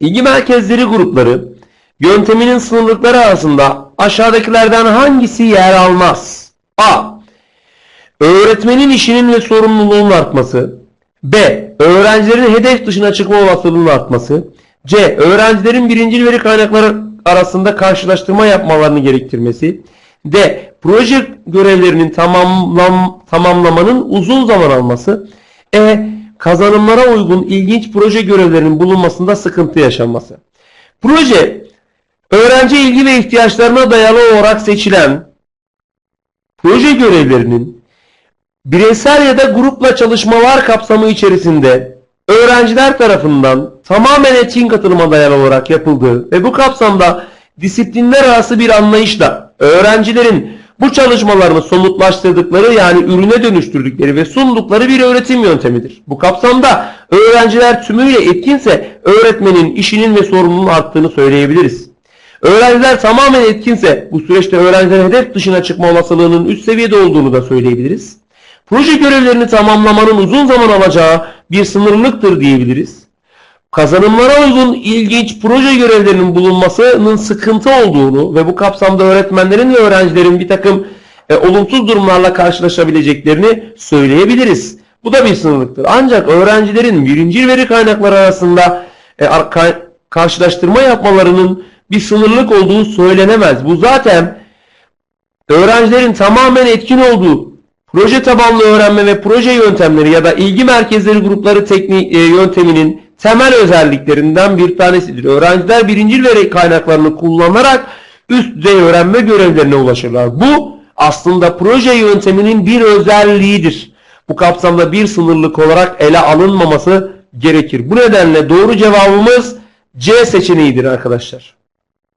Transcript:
İlgi merkezleri grupları yönteminin sınırlıkları arasında aşağıdakilerden hangisi yer almaz? A. Öğretmenin işinin ve sorumluluğunun artması. B. Öğrencilerin hedef dışına çıkma olasılığının artması. C. Öğrencilerin birincil veri kaynakları arasında karşılaştırma yapmalarını gerektirmesi. D. Proje görevlerinin tamamlam, tamamlamanın uzun zaman alması. E. Kazanımlara uygun ilginç proje görevlerinin bulunmasında sıkıntı yaşanması. Proje, öğrenci ilgi ve ihtiyaçlarına dayalı olarak seçilen proje görevlerinin bireysel ya da grupla çalışmalar kapsamı içerisinde öğrenciler tarafından tamamen etkin katılıma dayalı olarak yapıldığı ve bu kapsamda disiplinler arası bir anlayışla öğrencilerin bu çalışmalarını somutlaştırdıkları yani ürüne dönüştürdükleri ve sundukları bir öğretim yöntemidir. Bu kapsamda öğrenciler tümüyle etkinse öğretmenin işinin ve sorumluluğunun arttığını söyleyebiliriz. Öğrenciler tamamen etkinse bu süreçte öğrencilerin hedef dışına çıkma olasılığının üst seviyede olduğunu da söyleyebiliriz. Proje görevlerini tamamlamanın uzun zaman alacağı bir sınırlılıktır diyebiliriz. Kazanımlara uygun ilginç proje görevlerinin bulunmasının sıkıntı olduğunu ve bu kapsamda öğretmenlerin ve öğrencilerin bir takım e, olumsuz durumlarla karşılaşabileceklerini söyleyebiliriz. Bu da bir sınırlıktır. Ancak öğrencilerin birincil veri kaynakları arasında e, kay- karşılaştırma yapmalarının bir sınırlılık olduğu söylenemez. Bu zaten öğrencilerin tamamen etkin olduğu proje tabanlı öğrenme ve proje yöntemleri ya da ilgi merkezleri grupları teknik e, yönteminin temel özelliklerinden bir tanesidir. Öğrenciler birincil veri kaynaklarını kullanarak üst düzey öğrenme görevlerine ulaşırlar. Bu aslında proje yönteminin bir özelliğidir. Bu kapsamda bir sınırlık olarak ele alınmaması gerekir. Bu nedenle doğru cevabımız C seçeneğidir arkadaşlar.